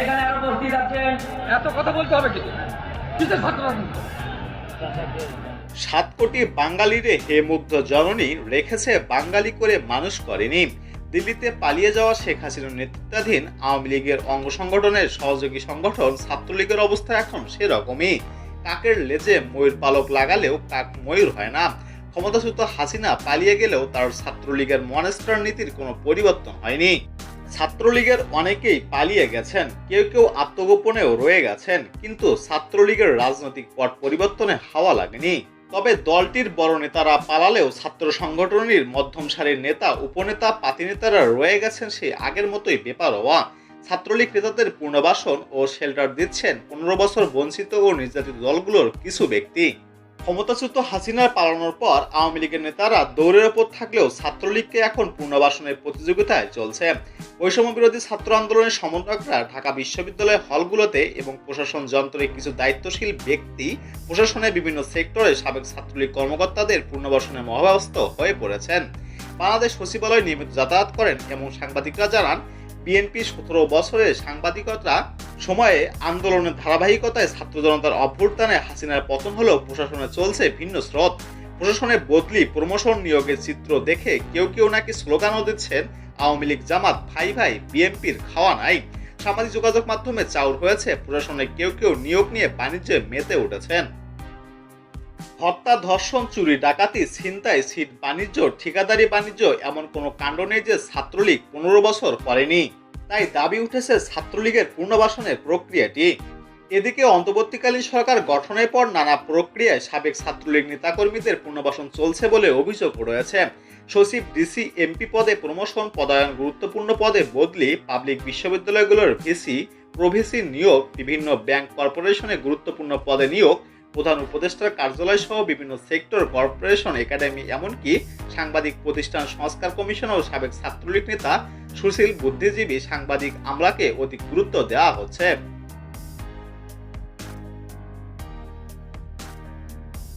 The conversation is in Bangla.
এখানে আরও উপস্থিত আছেন। এত কথা বলতে হবে সাত কোটি বাঙালিরে হে মুগ্ধ জননী রেখেছে বাঙালি করে মানুষ করেনি। দিল্লিতে পালিয়ে যাওয়া শেখ হাসিনার নেতৃত্বাধীন আওয়ামী লীগের অঙ্গ সংগঠনের সহযোগী সংগঠন ছাত্রলীগের অবস্থা এখন সেরকমই। কাকের লেজে ময়ূর পালক লাগালেও কাক ময়ূর হয় না। ক্ষমতাচ্যুত হাসিনা পালিয়ে গেলেও তার ছাত্রলীগের মনেস্টার নীতির কোনো পরিবর্তন হয়নি। ছাত্রলীগের অনেকেই পালিয়ে গেছেন, কেউ কেউ আত্মগোপনেও রয়ে গেছেন, কিন্তু ছাত্রলীগের রাজনৈতিক পট পরিবর্তনে হাওয়া লাগেনি। তবে দলটির বড় নেতারা পালালেও ছাত্র সংগঠনের মধ্যম সারির নেতা, উপনেতা, পাতিনেতারা রয়ে গেছেন সেই আগের মতোই বেপারোয়া ছাত্রলীগ নেতাদের পুনর্বাসন ও শেল্টার দিচ্ছেন পনেরো বছর বঞ্চিত ও নির্যাতিত দলগুলোর কিছু ব্যক্তি। ক্ষমতাচ্যুত হাসিনার পালানোর পর আওয়ামী লীগের নেতারা দৌড়ের ওপর থাকলেও ছাত্রলীগকে এখন পুনর্বাসনের প্রতিযোগিতায় চলছে। বৈষম্য বিরোধী ছাত্র আন্দোলনের সমন্বয়করা ঢাকা বিশ্ববিদ্যালয়ের হলগুলোতে এবং প্রশাসন যন্ত্রের কিছু দায়িত্বশীল ব্যক্তি প্রশাসনের বিভিন্ন সেক্টরে সাবেক ছাত্রলীগ কর্মকর্তাদের পুনর্বাসনে মহাব্যস্ত হয়ে পড়েছেন। বাংলাদেশ সচিবালয় নিয়মিত যাতায়াত করেন এবং সাংবাদিকরা জানান বিএনপি সতেরো বছরের সাংবাদিকতা সময়ে আন্দোলনের ধারাবাহিকতায় ছাত্র জনতার অভ্যুত্থানে হাসিনার পতন হলেও প্রশাসনে চলছে ভিন্ন স্রোত। প্রশাসনে বদলি, প্রমোশন নিয়োগের চিত্র দেখে কেউ কেউ নাকি স্লোগানও দিচ্ছেন, আওয়ামী লীগ জামাত ভাই ভাই, বিএনপির খাওয়া নাই। সামাজিক যোগাযোগ মাধ্যমে চাউর হয়েছে, প্রশাসনে কেউ কেউ নিয়োগ নিয়ে বাণিজ্যে মেতে উঠেছেন। হত্যা, ধর্ষণ, চুরি, ডাকাতি, ছিনতাই সিট বাণিজ্য, ঠিকাদারি, বাণিজ্য এমন কোনো কাণ্ড নেই যে ছাত্রলীগ পনেরো বছর করেনি। তাই দাবি উঠেছে ছাত্রলীগের পুনর্বাসনের প্রক্রিয়াটি। এদিকে অন্তর্বর্তীকালীন সরকার গঠনের পর নানা প্রক্রিয়ায় সাবেক ছাত্রলীগ নেতাকর্মীদের পুনর্বাসন চলছে বলে অভিযোগ রয়েছে। সচিব, ডিসি, এমপি পদে প্রমোশন, পদায়ন গুরুত্বপূর্ণ পদে বদলি, পাবলিক বিশ্ববিদ্যালয়গুলোর ভিসি, প্রভিসি নিয়োগ, বিভিন্ন ব্যাংক কর্পোরেশনে গুরুত্বপূর্ণ পদে নিয়োগ প্রধান উপদেষ্টার কার্যালয় সহ বিভিন্ন সেক্টর, কর্পোরেশন, একাডেমি, এমনকি সাংবাদিক প্রতিষ্ঠান সংস্কার কমিশন ও সাবেক ছাত্রলীগ নেতা সুশীল বুদ্ধিজীবী সাংবাদিক আমলাকে অধিক গুরুত্ব দেওয়া হচ্ছে।